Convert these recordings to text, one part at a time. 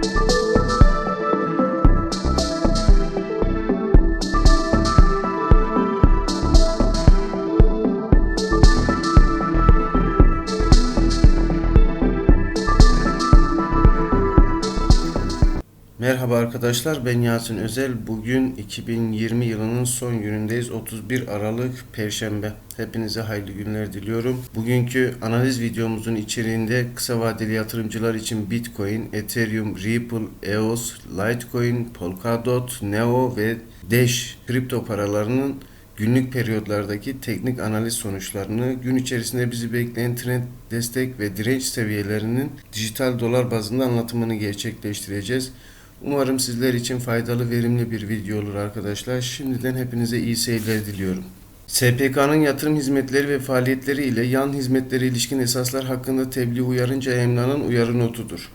Thank you. Arkadaşlar ben Yasin Özel. Bugün 2020 yılının son günündeyiz. 31 Aralık Perşembe. Hepinize hayırlı günler diliyorum. Bugünkü analiz videomuzun içeriğinde kısa vadeli yatırımcılar için Bitcoin, Ethereum, Ripple, EOS, Litecoin, Polkadot, Neo ve Dash kripto paralarının günlük periyotlardaki teknik analiz sonuçlarını, gün içerisinde bizi bekleyen trend destek ve direnç seviyelerinin dijital dolar bazında anlatımını gerçekleştireceğiz. Umarım sizler için faydalı, verimli bir video olur arkadaşlar. Şimdiden hepinize iyi seyirler diliyorum. SPK'nın yatırım hizmetleri ve faaliyetleri ile yan hizmetlere ilişkin esaslar hakkında tebliğ uyarınca yayımlanan uyarı notudur.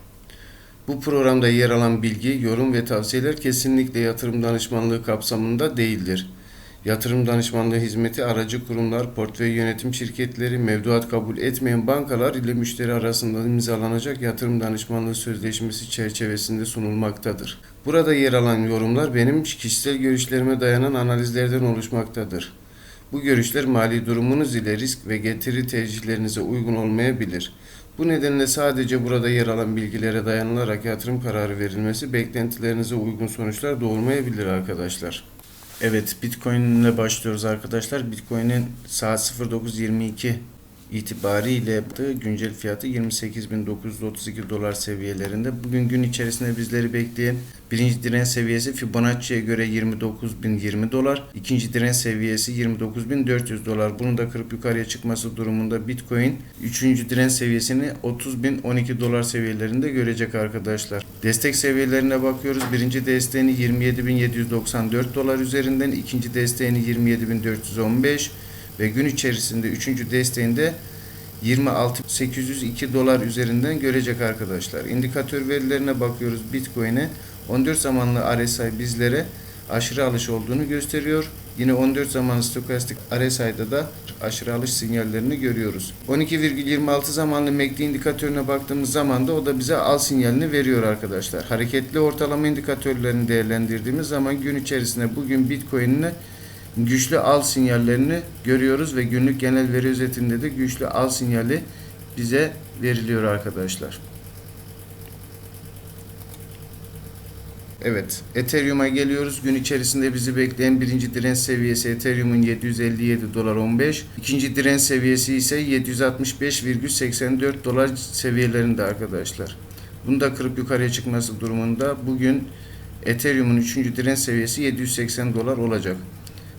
Bu programda yer alan bilgi, yorum ve tavsiyeler kesinlikle yatırım danışmanlığı kapsamında değildir. Yatırım danışmanlığı hizmeti aracı kurumlar, portföy yönetim şirketleri, mevduat kabul etmeyen bankalar ile müşteri arasında imzalanacak yatırım danışmanlığı sözleşmesi çerçevesinde sunulmaktadır. Burada yer alan yorumlar benim kişisel görüşlerime dayanan analizlerden oluşmaktadır. Bu görüşler mali durumunuz ile risk ve getiri tercihlerinize uygun olmayabilir. Bu nedenle sadece burada yer alan bilgilere dayanılarak yatırım kararı verilmesi beklentilerinize uygun sonuçlar doğurmayabilir arkadaşlar. Evet Bitcoin ile başlıyoruz arkadaşlar. Bitcoin'in saat 09.22 itibariyle güncel fiyatı 28.932 dolar seviyelerinde. Bugün gün içerisinde bizleri bekleyen birinci direnç seviyesi Fibonacci'ye göre 29.020 dolar. ikinci direnç seviyesi 29.400 dolar. Bunu da kırıp yukarıya çıkması durumunda Bitcoin üçüncü direnç seviyesini 30.012 dolar seviyelerinde görecek arkadaşlar. Destek seviyelerine bakıyoruz. Birinci desteğini 27.794 dolar üzerinden, ikinci desteğini 27.415 ve gün içerisinde üçüncü desteğinde 26.802 dolar üzerinden görecek arkadaşlar. İndikatör verilerine bakıyoruz Bitcoin'e. 14 zamanlı RSI bizlere aşırı alış olduğunu gösteriyor. Yine 14 zamanlı stokastik RSI'da da aşırı alış sinyallerini görüyoruz. 12,26 zamanlı MACD indikatörüne baktığımız zaman da o da bize al sinyalini veriyor arkadaşlar. Hareketli ortalama indikatörlerini değerlendirdiğimiz zaman gün içerisinde bugün Bitcoin'ine güçlü al sinyallerini görüyoruz ve günlük genel veri özetinde de güçlü al sinyali bize veriliyor arkadaşlar. Evet, Ethereum'a geliyoruz. Gün içerisinde bizi bekleyen birinci direnç seviyesi Ethereum'un 757 dolar 15. İkinci direnç seviyesi ise 765,84 dolar seviyelerinde arkadaşlar. Bunu da kırıp yukarıya çıkması durumunda bugün Ethereum'un üçüncü direnç seviyesi 780 dolar olacak.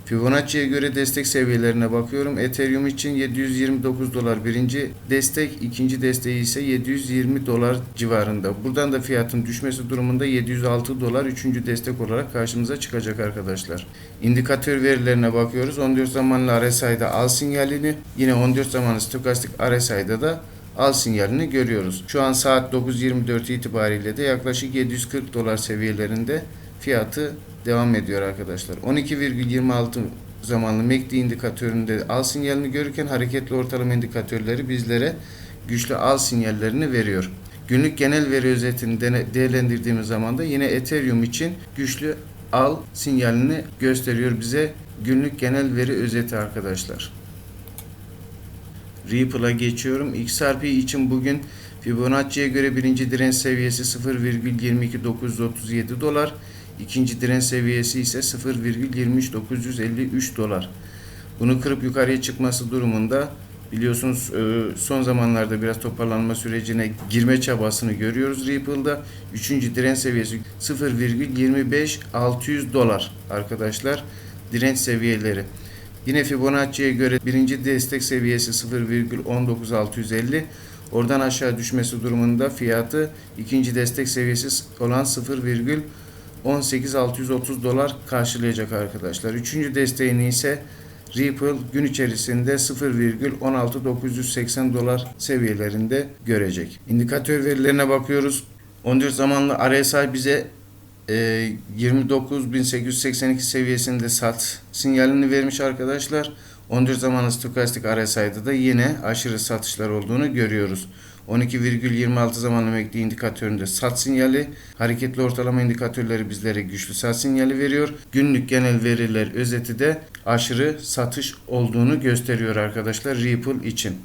Fibonacci'ye göre destek seviyelerine bakıyorum. Ethereum için 729 dolar birinci destek, ikinci desteği ise 720 dolar civarında. Buradan da fiyatın düşmesi durumunda 706 dolar üçüncü destek olarak karşımıza çıkacak arkadaşlar. İndikatör verilerine bakıyoruz. 14 zamanlı RSI'da al sinyalini, yine 14 zamanlı stokastik RSI'da da al sinyalini görüyoruz. Şu an saat 9.24 itibariyle de yaklaşık 740 dolar seviyelerinde fiyatı devam ediyor arkadaşlar. 12,26 zamanlı MACD indikatöründe al sinyalini görürken hareketli ortalama indikatörleri bizlere güçlü al sinyallerini veriyor. Günlük genel veri özetini değerlendirdiğimiz zaman da yine Ethereum için güçlü al sinyalini gösteriyor bize günlük genel veri özeti arkadaşlar. Ripple'a geçiyorum. XRP için bugün Fibonacci'ye göre birinci direnç seviyesi 0,22937 dolar. İkinci direnç seviyesi ise 0,23953 dolar. Bunu kırıp yukarıya çıkması durumunda biliyorsunuz e, son zamanlarda biraz toparlanma sürecine girme çabasını görüyoruz Ripple'da. Üçüncü direnç seviyesi 0,25600 dolar arkadaşlar. Direnç seviyeleri. Yine Fibonacci'ye göre birinci destek seviyesi 0,19650. Oradan aşağı düşmesi durumunda fiyatı ikinci destek seviyesi olan 0, 18.630 dolar karşılayacak arkadaşlar. Üçüncü desteğini ise Ripple gün içerisinde 0,16980 dolar seviyelerinde görecek. İndikatör verilerine bakıyoruz. 14 zamanlı RSI bize e, 29.882 seviyesinde sat sinyalini vermiş arkadaşlar. 14 zamanlı stokastik RSI'da da yine aşırı satışlar olduğunu görüyoruz. 12,26 zamanlı MACD indikatöründe sat sinyali, hareketli ortalama indikatörleri bizlere güçlü sat sinyali veriyor. Günlük genel veriler özeti de aşırı satış olduğunu gösteriyor arkadaşlar Ripple için.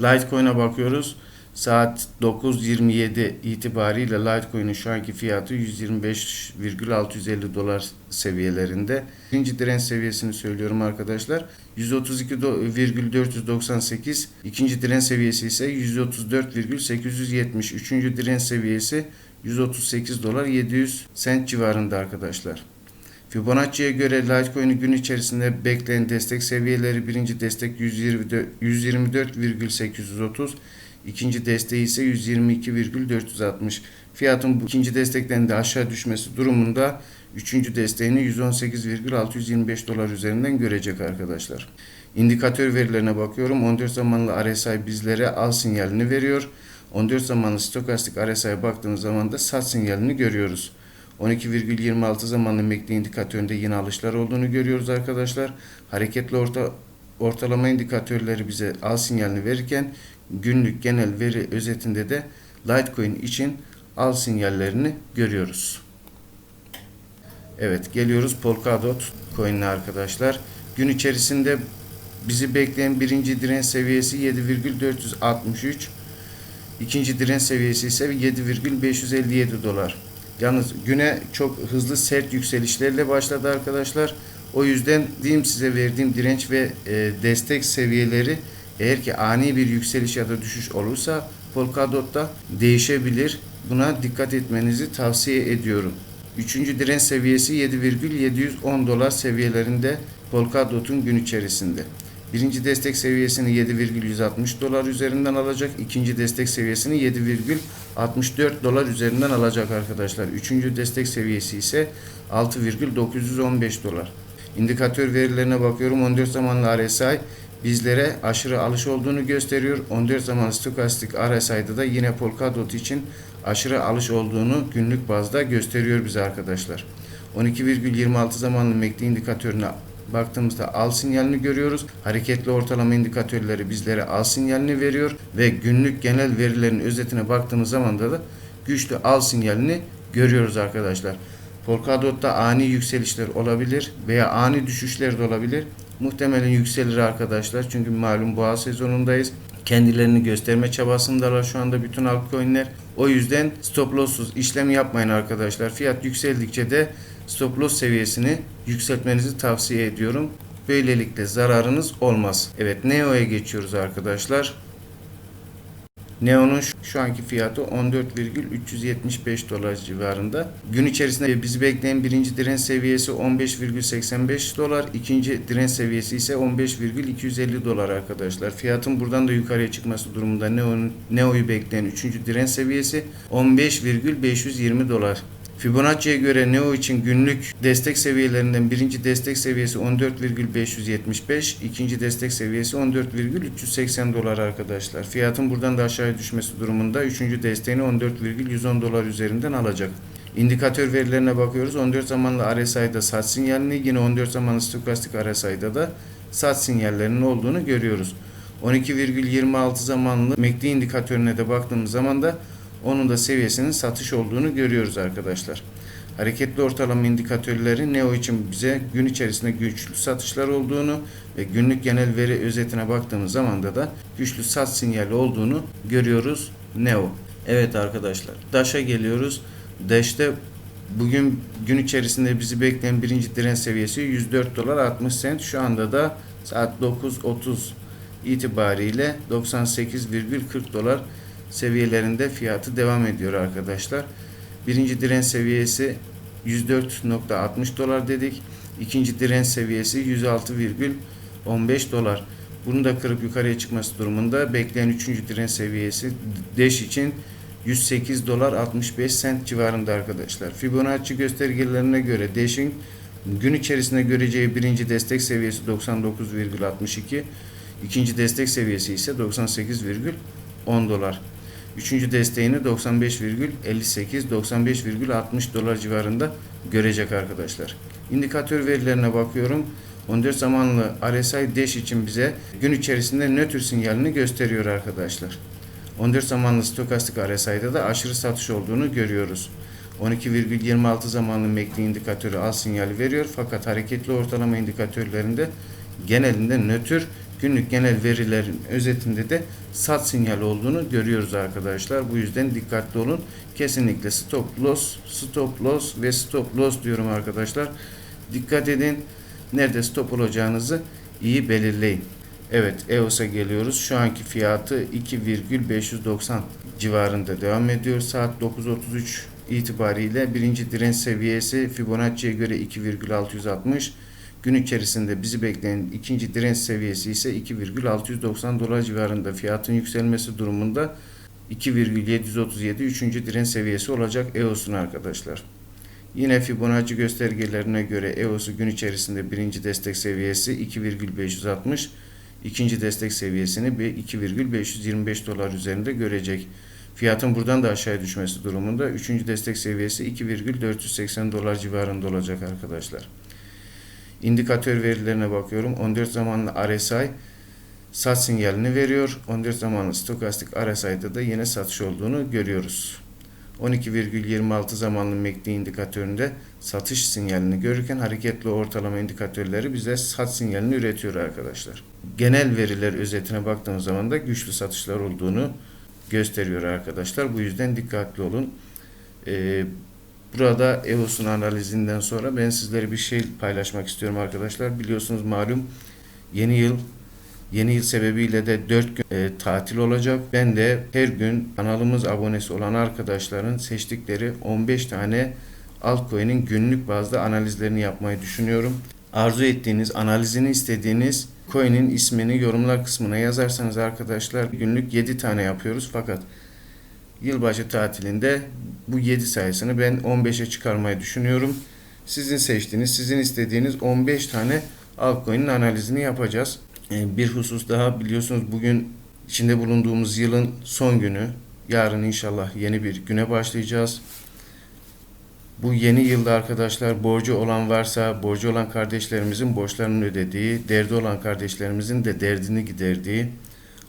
Litecoin'e bakıyoruz. Saat 9.27 itibariyle Litecoin'in şu anki fiyatı 125,650 dolar seviyelerinde. Birinci direnç seviyesini söylüyorum arkadaşlar. 132,498. İkinci direnç seviyesi ise 134,870. Üçüncü direnç seviyesi 138 dolar 700 sent civarında arkadaşlar. Fibonacci'ye göre Litecoin'in gün içerisinde bekleyen destek seviyeleri birinci destek 124,830 ikinci desteği ise 122,460 fiyatın bu ikinci destekten de aşağı düşmesi durumunda üçüncü desteğini 118,625 dolar üzerinden görecek arkadaşlar. İndikatör verilerine bakıyorum. 14 zamanlı RSI bizlere al sinyalini veriyor. 14 zamanlı stokastik RSI'ye baktığımız zaman da sat sinyalini görüyoruz. 12,26 zamanlı MACD indikatöründe yine alışlar olduğunu görüyoruz arkadaşlar. Hareketli orta ortalama indikatörleri bize al sinyalini verirken günlük genel veri özetinde de Litecoin için al sinyallerini görüyoruz. Evet geliyoruz Polkadot coin'ine arkadaşlar. Gün içerisinde bizi bekleyen birinci direnç seviyesi 7,463 ikinci direnç seviyesi ise 7,557 dolar. Yalnız güne çok hızlı sert yükselişlerle başladı arkadaşlar. O yüzden diyeyim size verdiğim direnç ve e, destek seviyeleri eğer ki ani bir yükseliş ya da düşüş olursa Polkadot'ta değişebilir. Buna dikkat etmenizi tavsiye ediyorum. Üçüncü direnç seviyesi 7,710 dolar seviyelerinde Polkadot'un gün içerisinde. Birinci destek seviyesini 7,160 dolar üzerinden alacak. İkinci destek seviyesini 7,64 dolar üzerinden alacak arkadaşlar. Üçüncü destek seviyesi ise 6,915 dolar. İndikatör verilerine bakıyorum. 14 zamanlı RSI bizlere aşırı alış olduğunu gösteriyor. 14 zamanlı stokastik RSI'da da yine Polkadot için aşırı alış olduğunu günlük bazda gösteriyor bize arkadaşlar. 12,26 zamanlı MACD indikatörüne baktığımızda al sinyalini görüyoruz. Hareketli ortalama indikatörleri bizlere al sinyalini veriyor ve günlük genel verilerin özetine baktığımız zaman da güçlü al sinyalini görüyoruz arkadaşlar. Polkadot'ta ani yükselişler olabilir veya ani düşüşler de olabilir. Muhtemelen yükselir arkadaşlar. Çünkü malum boğa sezonundayız. Kendilerini gösterme çabasındalar şu anda bütün altcoin'ler. O yüzden stop loss'suz işlem yapmayın arkadaşlar. Fiyat yükseldikçe de stop loss seviyesini yükseltmenizi tavsiye ediyorum. Böylelikle zararınız olmaz. Evet Neo'ya geçiyoruz arkadaşlar. Neo'nun şu anki fiyatı 14,375 dolar civarında. Gün içerisinde bizi bekleyen birinci direnç seviyesi 15,85 dolar. ikinci direnç seviyesi ise 15,250 dolar arkadaşlar. Fiyatın buradan da yukarıya çıkması durumunda Neo'yu Neo bekleyen üçüncü direnç seviyesi 15,520 dolar. Fibonacci'ye göre Neo için günlük destek seviyelerinden birinci destek seviyesi 14,575, ikinci destek seviyesi 14,380 dolar arkadaşlar. Fiyatın buradan da aşağıya düşmesi durumunda üçüncü desteğini 14,110 dolar üzerinden alacak. İndikatör verilerine bakıyoruz. 14 zamanlı RSI'da sat sinyalini yine 14 zamanlı stokastik RSI'da da sat sinyallerinin olduğunu görüyoruz. 12,26 zamanlı MACD indikatörüne de baktığımız zaman da onun da seviyesinin satış olduğunu görüyoruz arkadaşlar. Hareketli ortalama indikatörleri Neo için bize gün içerisinde güçlü satışlar olduğunu ve günlük genel veri özetine baktığımız zaman da da güçlü sat sinyali olduğunu görüyoruz Neo. Evet arkadaşlar Dash'a geliyoruz. Dash'te bugün gün içerisinde bizi bekleyen birinci direnç seviyesi 104 dolar 60 sent. Şu anda da saat 9.30 itibariyle 98,40 dolar seviyelerinde fiyatı devam ediyor arkadaşlar. Birinci direnç seviyesi 104.60 dolar dedik. İkinci direnç seviyesi 106,15 dolar. Bunu da kırıp yukarıya çıkması durumunda bekleyen üçüncü direnç seviyesi Dash için 108 dolar 65 sent civarında arkadaşlar. Fibonacci göstergelerine göre Dash'in gün içerisinde göreceği birinci destek seviyesi 99,62 ikinci destek seviyesi ise 98,10 dolar. Üçüncü desteğini 95,58-95,60 dolar civarında görecek arkadaşlar. İndikatör verilerine bakıyorum. 14 zamanlı RSI Dash için bize gün içerisinde nötr sinyalini gösteriyor arkadaşlar. 14 zamanlı stokastik RSI'da da aşırı satış olduğunu görüyoruz. 12,26 zamanlı MACD indikatörü al sinyali veriyor fakat hareketli ortalama indikatörlerinde genelinde nötr günlük genel verilerin özetinde de sat sinyali olduğunu görüyoruz arkadaşlar. Bu yüzden dikkatli olun. Kesinlikle stop loss, stop loss ve stop loss diyorum arkadaşlar. Dikkat edin. Nerede stop olacağınızı iyi belirleyin. Evet EOS'a geliyoruz. Şu anki fiyatı 2,590 civarında devam ediyor. Saat 9.33 itibariyle birinci direnç seviyesi Fibonacci'ye göre 2,660 gün içerisinde bizi bekleyen ikinci direnç seviyesi ise 2,690 dolar civarında fiyatın yükselmesi durumunda 2,737 üçüncü direnç seviyesi olacak EOS'un arkadaşlar. Yine Fibonacci göstergelerine göre EOS'u gün içerisinde birinci destek seviyesi 2,560 ikinci destek seviyesini bir 2,525 dolar üzerinde görecek. Fiyatın buradan da aşağıya düşmesi durumunda üçüncü destek seviyesi 2,480 dolar civarında olacak arkadaşlar. İndikatör verilerine bakıyorum. 14 zamanlı RSI sat sinyalini veriyor. 14 zamanlı stokastik RSI'da da yine satış olduğunu görüyoruz. 12,26 zamanlı MACD indikatöründe satış sinyalini görürken hareketli ortalama indikatörleri bize sat sinyalini üretiyor arkadaşlar. Genel veriler özetine baktığımız zaman da güçlü satışlar olduğunu gösteriyor arkadaşlar. Bu yüzden dikkatli olun. Ee, burada EOS'un analizinden sonra ben sizlere bir şey paylaşmak istiyorum arkadaşlar. Biliyorsunuz malum yeni yıl Yeni yıl sebebiyle de 4 gün e, tatil olacak. Ben de her gün kanalımız abonesi olan arkadaşların seçtikleri 15 tane altcoin'in günlük bazda analizlerini yapmayı düşünüyorum. Arzu ettiğiniz, analizini istediğiniz coin'in ismini yorumlar kısmına yazarsanız arkadaşlar günlük 7 tane yapıyoruz. Fakat yılbaşı tatilinde bu 7 sayısını ben 15'e çıkarmayı düşünüyorum. Sizin seçtiğiniz, sizin istediğiniz 15 tane altcoin'in analizini yapacağız. Ee, bir husus daha biliyorsunuz bugün içinde bulunduğumuz yılın son günü. Yarın inşallah yeni bir güne başlayacağız. Bu yeni yılda arkadaşlar borcu olan varsa borcu olan kardeşlerimizin borçlarını ödediği, derdi olan kardeşlerimizin de derdini giderdiği,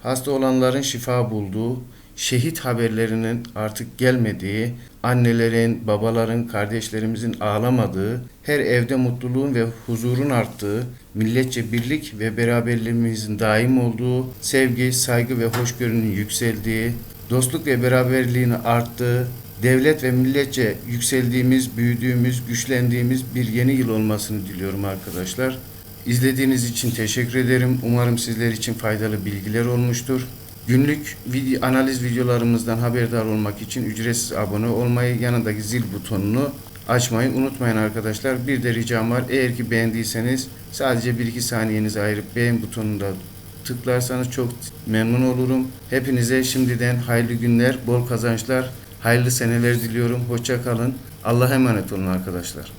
hasta olanların şifa bulduğu, şehit haberlerinin artık gelmediği, annelerin, babaların, kardeşlerimizin ağlamadığı, her evde mutluluğun ve huzurun arttığı, milletçe birlik ve beraberliğimizin daim olduğu, sevgi, saygı ve hoşgörünün yükseldiği, dostluk ve beraberliğin arttığı, devlet ve milletçe yükseldiğimiz, büyüdüğümüz, güçlendiğimiz bir yeni yıl olmasını diliyorum arkadaşlar. İzlediğiniz için teşekkür ederim. Umarım sizler için faydalı bilgiler olmuştur. Günlük video, analiz videolarımızdan haberdar olmak için ücretsiz abone olmayı, yanındaki zil butonunu açmayı unutmayın arkadaşlar. Bir de ricam var. Eğer ki beğendiyseniz sadece 1-2 saniyenizi ayırıp beğen butonunda tıklarsanız çok memnun olurum. Hepinize şimdiden hayırlı günler, bol kazançlar, hayırlı seneler diliyorum. Hoşça kalın. Allah'a emanet olun arkadaşlar.